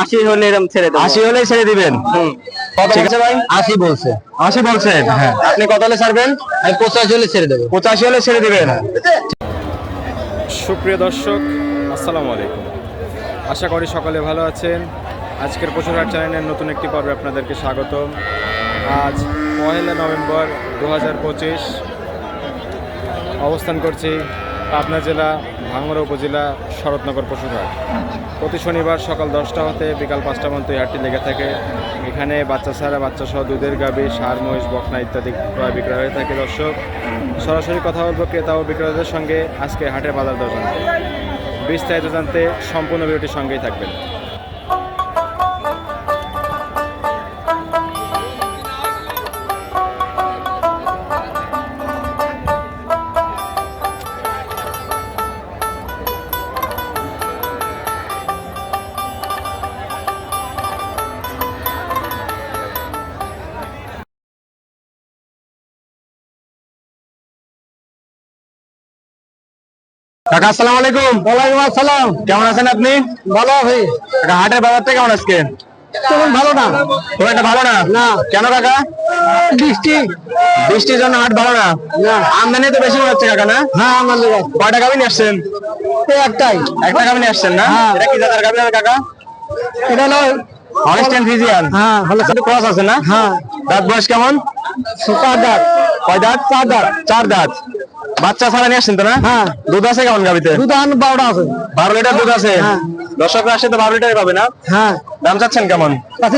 আশি হলে এরকম ছেড়ে দেবো। আশি হলেই ছেড়ে দিবেন। কত বলছে ভাই? আশি বলছে। আশি বলছেন হ্যাঁ। আপনি কত হলে ছাড়বেন? আমি পঁচাশি হলে ছেড়ে দেবো। পঁচাশি হলে ছেড়ে দিবেন। সুপ্রিয় দর্শক আসসালামু আলাইকুম। আশা করি সকলে ভালো আছেন। আজকের পশুরহাট চ্যানেলের নতুন একটি পর্বে আপনাদেরকে স্বাগত আজ পহেলা নভেম্বর দু হাজার পঁচিশ। অবস্থান করছি পাবনা জেলা ভাঙড়া উপজেলা, শরৎনগর পশুঘাট। প্রতি শনিবার সকাল দশটা হতে বিকাল পাঁচটা পর্যন্ত হাটটি লেগে থাকে। এখানে বাচ্চা ছাড়া বাচ্চা সহ দুধের গাভী, সার, মহিষ, বকনা ইত্যাদি ক্রয় বিক্রয় হয়ে থাকে দর্শক। সরাসরি কথা বলব ক্রেতা ও বিক্রেতাদের সঙ্গে আজকে হাটের বাজার দর জানতে। বিস্তারিত জানতে সম্পূর্ণ ভিডিওটির সঙ্গেই থাকবেন। কাকা আসসালামু আলাইকুম। ওয়ালাইকুম আসসালাম। কেমন আছেন আপনি? ভালো আছি। কাকা হাটের বাজারটা কেমন আজকে? তেমন ভালো না। খুব একটা ভালো না? না। কেন কাকা? বৃষ্টি। বৃষ্টির জন্য হাট ভালো না? আমদানি তো বেশি মনে হচ্ছে কাকা না? হ্যাঁ আমদানি কয়টা গাভি নিয়ে আসছেন? একটাই। একটা গাভি নিয়ে আসছেন না? এটা কি জাতের গাভি কাকা? এটা হলো হলস্টেন ফিজিয়ান হ্যাঁ হলস্টেন ক্রস আছে না? হ্যাঁ। দাঁত বয়স কেমন? চার দাঁত। কয় দাঁত? চার দাঁত। চার দাঁত। বাচ্চা ছাড়া নিয়ে আসছেন তো না? হ্যাঁ। দুধ আছে কেমন গাবিতে দুধ আন বারোটা আছে। বারো লিটার দুধ আছে? দর্শকরা আসে তো বারো লিটারই পাবে না? হ্যাঁ। দাম চাচ্ছেন কেমন?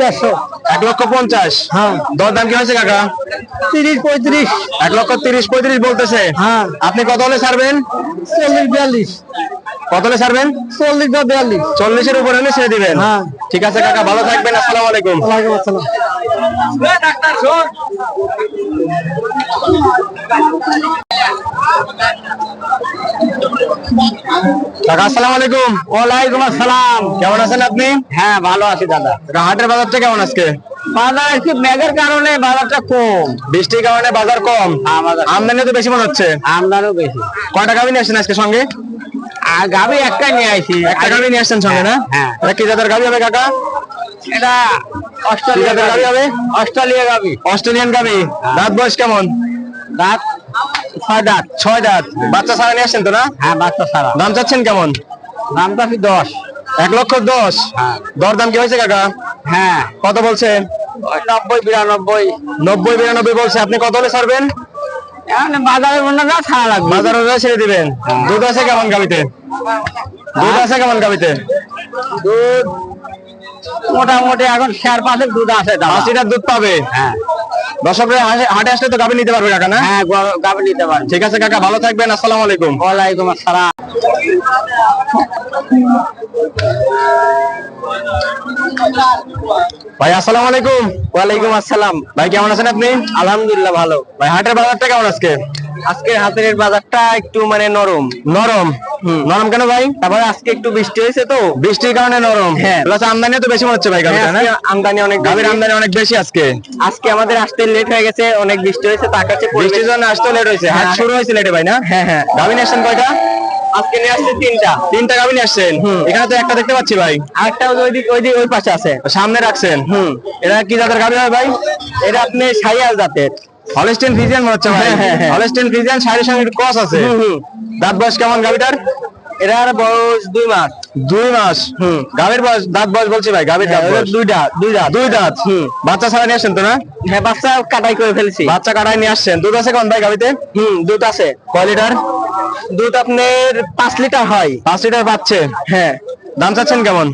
দেড়শো। এক লক্ষ পঞ্চাশ। হ্যাঁ। দর দাম কি হয়েছে কাকা? তিরিশ পঁয়ত্রিশ। এক লক্ষ তিরিশ পঁয়ত্রিশ বলতেছে। হ্যাঁ। আপনি কত হলে ছাড়বেন? চল্লিশ বিয়াল্লিশ। কত হলে ছাড়বেন? চল্লিশ বা বিয়াল্লিশ। চল্লিশের উপরে হলে ছেড়ে দিবেন। হ্যাঁ। ঠিক আছে কাকা ভালো থাকবেন। আসসালামু আলাইকুম। ওয়ালাইকুম আসসালাম। কাকা আসসালামু আলাইকুম। ওয়ালাইকুম আসসালাম। কেমন আছেন আপনি? হ্যাঁ ভালো আছি দাদা। হাটের বাজারটা কেমন আজকে? বাজার একটু মেঘের কারণে বাজারটা কম। বৃষ্টির কারণে বাজার কম? হ্যাঁ, বাজার কম। আমদানি তো বেশি মনে হচ্ছে। আমদানিও বেশি। কয়টা গাভি নিয়ে আসছেন আজকে সঙ্গে? আর গাভি একটা নিয়ে আইছি। একটা গাভি নিয়ে আসছেন সঙ্গে না? হ্যাঁ। কি জাতের গাভি হবে কাকা? এটা অস্ট্রেলিয়া হবে? অস্ট্রেলিয়ান গাভি দাঁত বয়স কেমন? দাঁত ছয় দাঁত। ছয় দাঁত। বাচ্চা ছাড়া নিয়ে আসছেন তো না? হ্যাঁ বাচ্চা ছাড়া। দাম চাচ্ছেন কেমন? দামটা কি দশ। এক লক্ষ দশ? হ্যাঁ। দর দাম কি হয়েছে কাকা? হ্যাঁ। কত বলছে নব্বই বিরানব্বই। নব্বই বিরানব্বই বলছে। আপনি কত হলে ছাড়বেন? বাজারের না ছাড়া লাগবে। বাজার অনুযায়ী ছেড়ে দিবেন। দুধ আছে কেমন গাবিতে? দুধ আছে কেমন গাবিতে? দুধ মোটামুটি এখন শেয়ার পাশে দুধ আছে লিটার দুধ পাবে? হ্যাঁ। দর্শকরা হাটে- আসলে তো নিতে পারবে কাকা না হ্যাঁ নিতে পারেন ঠিক আছে কাকা ভালো থাকবেন আসসালামু আলাইকুম। ওয়ালাইকুম আসসালাম। ভাই আসসালামু আলাইকুম। ওয়ালাইকুম আসসালাম। ভাই কেমন আছেন আপনি? আলহামদুলিল্লাহ ভালো। ভাই হাটের বাজারটা কেমন আজকে? আজকে হাতের বাজারটা একটু মানে নরম। নরম। নরম কেন ভাই? তারপরে আজকে একটু বৃষ্টি হয়েছে তো। বৃষ্টির কারণে নরম। হ্যাঁ। প্লাস আমদানি তো বেশি মনে হচ্ছে ভাই গাভিটা না? আমদানি অনেক গাভির আমদানি অনেক বেশি আজকে। আজকে আমাদের আসতে লেট হয়ে গেছে অনেক বৃষ্টি হয়েছে তার কাছে বৃষ্টির জন্য আসতে লেট হয়েছে। হাট হ্যাঁ। শুরু হয়েছে লেটে ভাই না? হ্যাঁ হ্যাঁ। গাভি আসছেন কয়টা? আজকে নিয়ে আসছে তিনটা। তিনটা গাভি নিয়ে আসছেন? এখানে তো একটা দেখতে পাচ্ছি ভাই। আরেকটা ওই দিক ওই পাশে আছে। সামনে রাখছেন? হুম। এটা কি জাতের গাভি হয় ভাই? এটা আপনি সাইয়াল জাতের। হলস্টেন ফিজিয়ান মনে হচ্ছে ভাই হ্যাঁ, হ্যাঁ। হলস্টেন ফিজিয়ান শাড়ির সঙ্গে ক্রস আছে। হুম, হুম। দাঁত বয়স কেমন গাভিটার? এটার বয়স দুই মাস। দুই মাস। হুম। গাভীর বয়স দাঁত বয়স বলছি ভাই গাভীর দাঁত হ্যাঁ, বয়স। দুইটা দুই দাঁত। দুই দাঁত। হুম। বাচ্চা ছাড়া নিয়ে আসছেন তো না? হ্যাঁ বাচ্চা কাটাই করে ফেলছি। বাচ্চা কাটায় নিয়ে আসছেন। দুধ আছে কোন ভাই গাভিতে? হুম দুধ আছে। কয় লিটার? দুধ আপনার পাঁচ লিটার হয়। পাঁচ লিটার পাচ্ছে। হ্যাঁ। দাম চাচ্ছেন কেমন?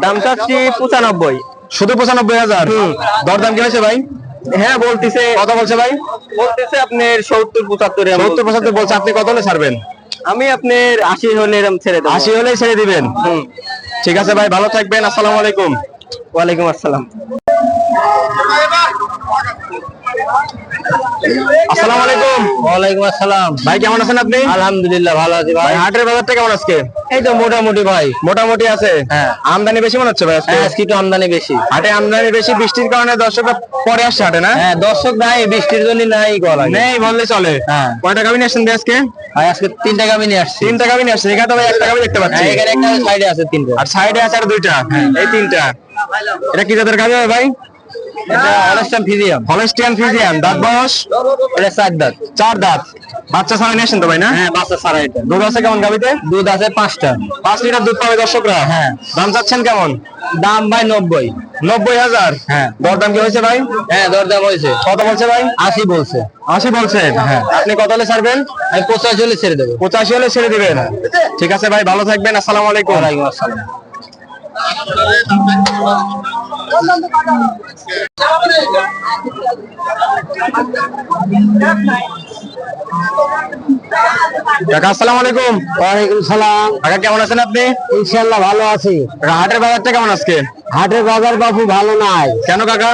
দাম চাচ্ছি পঁচানব্বই। শুধু পঁচানব্বই হাজার। দর দাম কি হয়েছে ভাই? হ্যাঁ বলতেছে। কথা বলছে ভাই? বলতেছে আপনার সত্তর পঁচাত্তর সত্তর পঁচাত্তর বলছে আপনি কত হলে ছাড়বেন? আমি আপনার আশি হলে ছেড়ে দেবো। আশি হলেই ছেড়ে দিবেন? হুম। ঠিক আছে ভাই ভালো থাকবেন আসসালামু আলাইকুম। ওয়ালাইকুম আসসালাম। আসসালামু আলাইকুম। ওয়ালাইকুম আসসালাম। ভাই কেমন আছেন আপনি? আলহামদুলিল্লাহ ভালো আছি ভাই। হাটের বাজারটা কেমন আজকে? এই তো মোটামুটি ভাই। মোটামুটি আছে? হ্যাঁ। আমদানি বেশি মনে হচ্ছে ভাই আজকে? হ্যাঁ, আজকে একটু আমদানি বেশি। হাটে আমদানি বেশি বৃষ্টির কারণে দর্শকরা পরে আসছে হাটে না? হ্যাঁ দর্শক নাই বৃষ্টির জন্য নাই গলা নেই বললে চলে। হ্যাঁ। কয়টা গাবি নিয়ে আসছেন আজকে? ভাই নিয়ে আসছি। তিনটা গাবি নিয়ে আসছেন। এখানে তো ভাই একটা গাবি দেখতে পাচ্ছি। হ্যাঁ, এখানে একটা সাইডে আছে তিনটে। আর সাইডে আছে আর দুইটা? এই তিনটা। এটা কি জাতের গাবি হবে ভাই? হলস্টিয়ান ফিজিয়ান দাঁত বয়স? এটা চার দাঁত। চার দাঁত। বাচ্চা ছাড়া নিয়ে আসেন তো ভাই না? হ্যাঁ বাচ্চা এটা। দুধ আছে কেমন গাবিতে দুধ আছে পাঁচটা। পাঁচ লিটার দুধ পাবে দর্শকরা? হ্যাঁ। দাম চাচ্ছেন কেমন? দাম ভাই নব্বই। নব্বই হাজার? হ্যাঁ। দরদাম কি হয়েছে ভাই? হ্যাঁ দরদাম হয়েছে। কত বলছে ভাই? আশি বলছে। আশি বলছেন হ্যাঁ। আপনি কত হলে ছাড়বেন? আমি পঁচাশি হলে ছেড়ে দেবো। পঁচাশি হলে ছেড়ে দিবেন। ঠিক আছে ভাই ভালো থাকবেন। আসসালামু আলাইকুম। ওয়ালাইকুম আসসালাম। কাকা আসসালামু আলাইকুম। ওয়ালাইকুম সালাম। কাকা কেমন আছেন আপনি? ইনশাল্লাহ ভালো আছি। রাহাটের হাটের বাজারটা কেমন আজকে? হাটের বাজার বাবু ভালো নাই। কেন কাকা?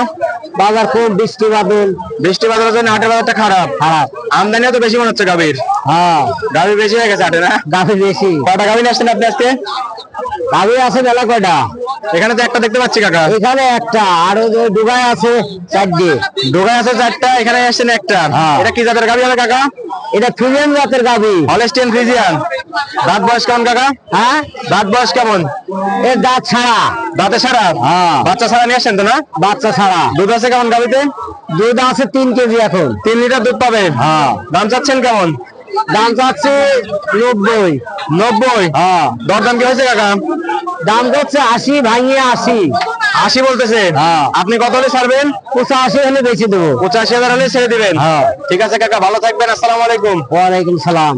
বাজার খুব বৃষ্টি বাদল। বৃষ্টি বাজারের জন্য হাটের বাজারটা খারাপ। খারাপ। আমদানিও তো বেশি মনে হচ্ছে গাভীর। হ্যাঁ। গাভী বেশি হয়ে গেছে হাটে না? গাছে বেশি। কটা গাভী আসছেন আপনি আজকে? গাভি আছে বেলা কয়টা? এখানে তো একটা দেখতে পাচ্ছি কাকা। এখানে একটা আর ওই যে ডুবাই আছে চারটে। দোকান আছে চারটা এখানে আসছেন একটা। হ্যাঁ। এটা কি জাতের গাভী হবে কাকা? এটা ফিজিয়ান জাতের গাভি। Holstein Friesian. দাঁত বয়স কেমন কাকা? হ্যাঁ? দাঁত বয়স কেমন? এর দাঁত ছাড়া। দাঁতে সারা হ্যাঁ। বাচ্চা ছাড়া নিয়ে আসছেন তো না? বাচ্চা ছাড়া। দুধ আছে কেমন গাভীতে? দুধ আছে তিন কেজি এখন। তিন লিটার দুধ পাবে হ্যাঁ। দাম চাচ্ছেন কেমন? দাম চাচ্ছে নব্বই। নব্বই? হ্যাঁ। দরদাম কি হয়েছে কাকা? দাম যাচ্ছে আশি ভাঙিয়ে আশি। আশি বলতেছে? হ্যাঁ। আপনি কত হলে ছাড়বেন? পঁচাশি হলে বেশি দেবো। পঁচাশি হাজার হলে ছেড়ে দিবেন। হ্যাঁ। ঠিক আছে কাকা ভালো থাকবেন আসসালামু আলাইকুম। ওয়ালাইকুম সালাম।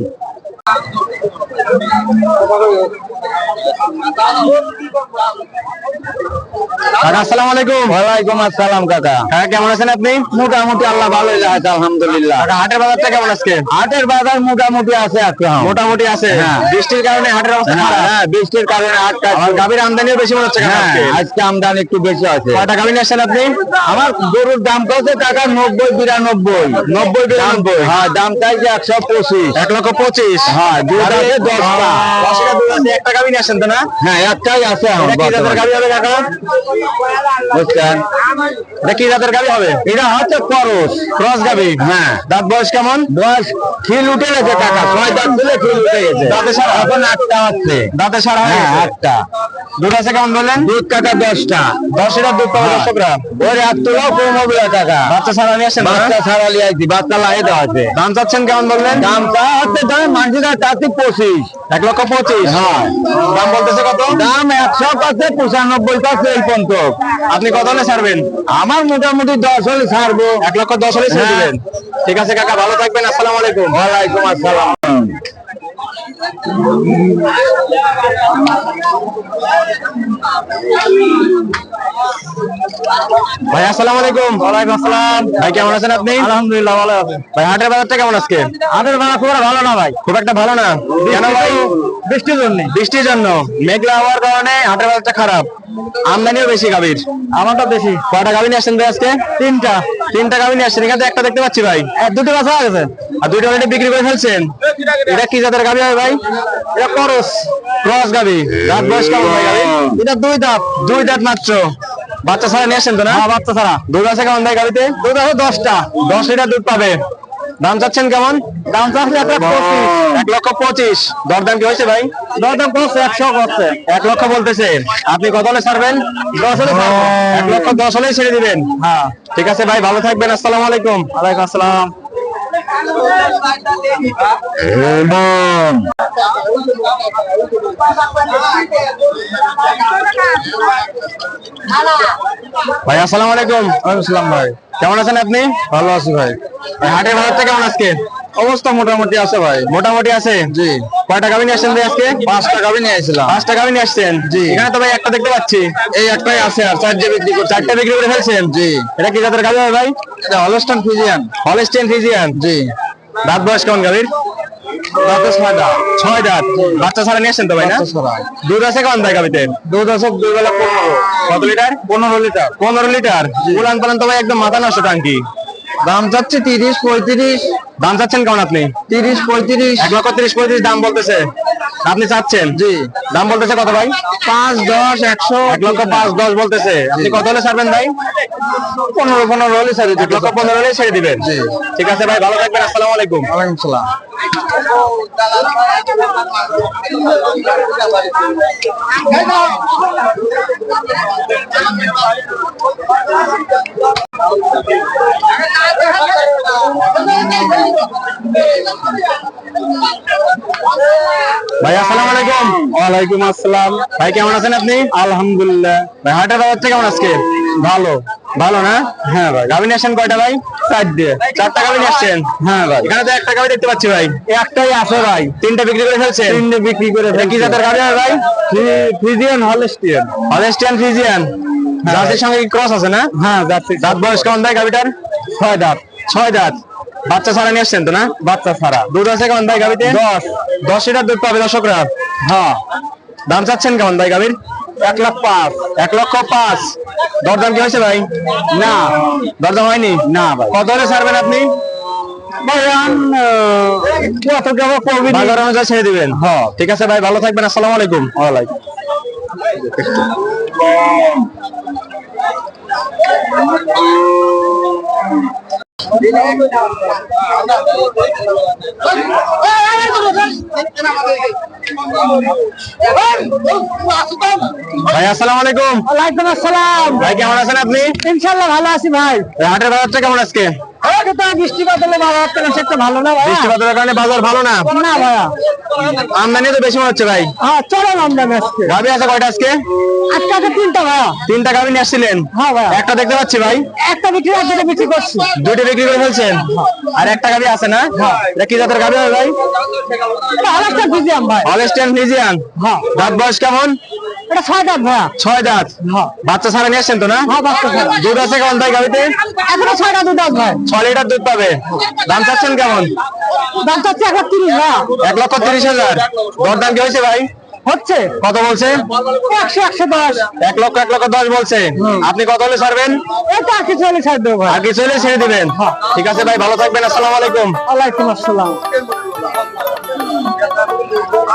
কাকা আসসালামু আলাইকুম। ওয়ালাইকুম আসসালাম কাকা। কাকা কেমন আছেন আপনি? মোটামুটি আল্লাহ ভালো আছে আলহামদুলিল্লাহ। কাকা হাটের বাজারটা কেমন আজকে? হাটের বাজার মোটামুটি আছে এখন মোটামুটি আছে? হ্যাঁ। বৃষ্টির কারণে হাটের অবস্থা খারাপ? হ্যাঁ বৃষ্টির কারণে হাটটা আমার গাভীর আমদানিও বেশি মনে হচ্ছে হ্যাঁ আজকে। আমদানি একটু বেশি আছে। কয়টা গাভী নিয়ে আপনি? আমার গরুর দাম কত টাকা? নব্বই বিরানব্বই। নব্বই বিরানব্বই? হ্যাঁ দাম চাইছে একশো পঁচিশ। এক লক্ষ পঁচিশ? হ্যাঁ দুধ আছে দশটা দশটা একটা গাভী নিয়ে আসছেন তো না? হ্যাঁ একটাই আছে কি জাতের গাভী হবে কাকা বুঝছেন? এটা কি জাতের গাভী হবে? এটা হচ্ছে খরচ ক্রস গাভী হ্যাঁ। দাঁত বয়স কেমন? দশ খিল উঠে গেছে টাকা ছয় দাঁত দিলে খিল উঠে গেছে। দাঁতে সারা? এখন আটটা আছে। দাঁতে সারা হ্যাঁ আটটা। দুধ আছে কেমন বললেন? দুধ দশটা। দশ লিটার দুধ পাবে। দর্শকরা? ওর এক তোলাও কম হবে না বাচ্চা ছাড়া নিয়ে আসেন বাচ্চা ছাড়া আসছি বাচ্চা লাগিয়ে দেওয়া আছে। দাম চাচ্ছেন কেমন বললেন? দাম চা হচ্ছে দাম মানছিটা তাতে পঁচিশ। এক লক্ষ পঁচিশ। হ্যাঁ। দাম বলতেছে কত? দাম একশো পাচ্ছে পঁচানব্বই পাচ্ছে এই পর্যন্ত। আপনি কত হলে ছাড়বেন? আমার মোটামুটি দশ হলে ছাড়বো। এক লক্ষ দশ হলে ছেড়ে হ্যাঁ। ঠিক আছে কাকা ভালো থাকবেন। আসসালামু আলাইকুম। ওয়ালাইকুম আসসালাম। ভাই আসসালামু আলাইকুম। ওয়ালাইকুম আসসালাম। ভাই কেমন আছেন আপনি? আলহামদুলিল্লাহ ভালো আছে। ভাই হাটের বাজারটা কেমন আজকে? হাটের ভাড়া খুব একটা ভালো না ভাই। খুব একটা ভালো না? কেন ভাই? বৃষ্টির জন্য। বৃষ্টির জন্য। মেঘলা হওয়ার কারণে হাটের বাজারটা খারাপ। আমদানিও বেশি গাভীর। আমারটা বেশি। কয়টা গাভী নিয়ে আসছেন ভাই আজকে? তিনটা। তিনটা গাভী নিয়ে আসছেন। এখানে একটা দেখতে পাচ্ছি ভাই। দুটো বাচ্চা গেছে। আর দুইটা অলরেডি বিক্রি করে ফেলছেন? এটা কি জাতের হবে ভাই? এটা করস ক্রস রাত বয়স কেমন ভাই এটা দুই দাঁত দুই দাঁত মাত্র। বাচ্চা ছাড়া নিয়ে আসেন তো না? হ্যাঁ বাচ্চা ছাড়া। দুধ আছে কেমন ভাই গাভীতে দুধ আছে দশটা। দশ লিটার দুধ পাবে। দাম চাচ্ছেন কেমন? দাম চাচ্ছে পঁচিশ। এক লক্ষ পঁচিশ। দরদাম কি হয়েছে ভাই? দরদাম করছে একশো করছে। এক লক্ষ বলতেছে। আপনি কত হলে ছাড়বেন? দশ হলে এক লক্ষ দশ হলেই ছেড়ে দিবেন। হ্যাঁ ঠিক আছে ভাই ভালো থাকবেন। আসসালামু আলাইকুম। আলাইকুম আসসালাম। ভাই, আসসালামু আলাইকুম। আসসালাম ভাই। কেমন আছেন আপনি? ভালো আছি ভাই। হাটের হাটের থেকে কেমন আজকে? অবস্থা মোটামুটি আছে ভাই। মোটামুটি আছে? জি। কয়টা গাভী নিয়ে আসছেন ভাই আজকে? পাঁচটা গাড়ি নিয়ে আসছিলাম। পাঁচটা গাভী নিয়ে আসছেন? জি। এখানে তো ভাই একটা দেখতে পাচ্ছি। এই একটাই আছে আর চারটে বিক্রি করছি। চারটা বিক্রি করে ফেলছেন? জি। এটা কি জাতের গাভী ভাই? এটা হলস্টান ফিজিয়ান হলস্টেন ফিজিয়ান জি। দাঁত বয়স কেমন গাভীর? ছয় দাঁত। বাচ্চা ছাড়া নিয়ে আসছেন তো ভাই না। দুধ আছে কেমন ভাই গাভীতে? দুধ আছে দুই বেলা পনেরো। কত লিটার? পনেরো লিটার। পনেরো লিটার। উলান পালান তো ভাই একদম মাথা নষ্ট টাঙ্কি। দাম চাচ্ছে তিরিশ পঁয়ত্রিশ। দাম চাচ্ছেন কেমন আপনি? তিরিশ পঁয়ত্রিশ। এক লক্ষ তিরিশ পঁয়ত্রিশ দাম বলতেছে। আপনি চাচ্ছেন? জি। দাম বলতেছে কত ভাই? পাঁচ দশ একশো। এক লক্ষ পাঁচ দশ বলতেছে। আপনি কত হলে ছাড়বেন ভাই? পনেরো পনেরো হলে ছেড়ে এক লক্ষ পনেরো হলে ছেড়ে দিবেন। জি। ঠিক আছে ভাই ভালো থাকবেন আসসালামু আলাইকুম। ওয়ালাইকুম সালাম। ভাই আসসালামু আলাইকুম। ওয়ালাইকুম আসসালাম। ভাই কেমন আছেন আপনি? আলহামদুলিল্লাহ। ভাই হাটের কেমন আজকে? ভালো। ভালো না? হ্যাঁ ভাই। আসছেন কয়টা ভাই? চার চারটা গাভী আসছেন? হ্যাঁ ভাই। এখানে তো একটা গাভী দেখতে পাচ্ছি ভাই। একটাই আছে ভাই। তিনটা বিক্রি করে তিনটে বিক্রি করে কি জাতের গাভী ভাই? Friesian Holstein. Holstein Friesian? জাতের সঙ্গে ক্রস আছে না? হ্যাঁ বয়স কেমন ভাই গাভীটার? ছয় দাঁত। ছয় দাঁত। বাচ্চা ছাড়া নিয়ে আসছেন তো না? বাচ্চা ছাড়া। দুধ আছে কেমন ভাই গাভীতে? দশ। দশ লিটার দুধ পাবে দর্শকরা? হ্যাঁ। দাম চাচ্ছেন কেমন ভাই গাভীর? এক লাখ পাঁচ। এক লক্ষ পাঁচ। দরদাম কি হয়েছে ভাই? না। দরদাম হয়নি? না ভাই। কত হলে ছাড়বেন আপনি? ছেড়ে দিবেন। হ্যাঁ। ঠিক আছে ভাই ভালো থাকবেন আসসালামু আলাইকুম। ওয়ালাইকুম ভাই আসসালামু আলাইকুম। ওয়ালাইকুম আসসালাম। ভাই কেমন আছেন আপনি? ইনশাল্লাহ ভালো আছি ভাই। হাটের বাজারটা কেমন আজকে? আমদানি তো বেশি হচ্ছে ভাই। হ্যাঁ আছে কয়টা আজকে? তিনটা ভাইয়া। তিনটা গাভী নিয়ে আসছিলেন? হ্যাঁ একটা দেখতে পাচ্ছি ভাই। একটা বিক্রি দুটো বিক্রি করছি। দুটি বিক্রি করে ফেলছেন? আর একটা গাভী আছে না? এটা কি জাতের হয় ভাই? হ্যাঁ। দাঁত বয়স কেমন? এটা ছয় দাঁত ভাইয়া। ছয় দাঁত? হ্যাঁ। বাচ্চা ছাড়া নিয়ে আসছেন তো না? হ্যাঁ বাচ্চা ছাড়া। দুধ আছে কেমন ভাই গাভীতে এখনও ছয়টা দুধ আছে ভাই। ছয় লিটার দুধ পাবে। দাম চাচ্ছেন কেমন? দাম চাচ্ছি এক লাখ তিরিশ এক লক্ষ তিরিশ হাজার। দরদাম কি হয়েছে ভাই? হচ্ছে। কত বলছে? একশো একশো দশ। এক লক্ষ এক লক্ষ দশ বলছে। আপনি কত হলে ছাড়বেন? এটা ছাড় দেবো ছেড়ে দিবেন। ঠিক আছে ভাই ভালো থাকবেন। আসসালামু আলাইকুম। ওয়ালাইকুম আসসালাম।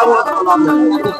আল্লাহ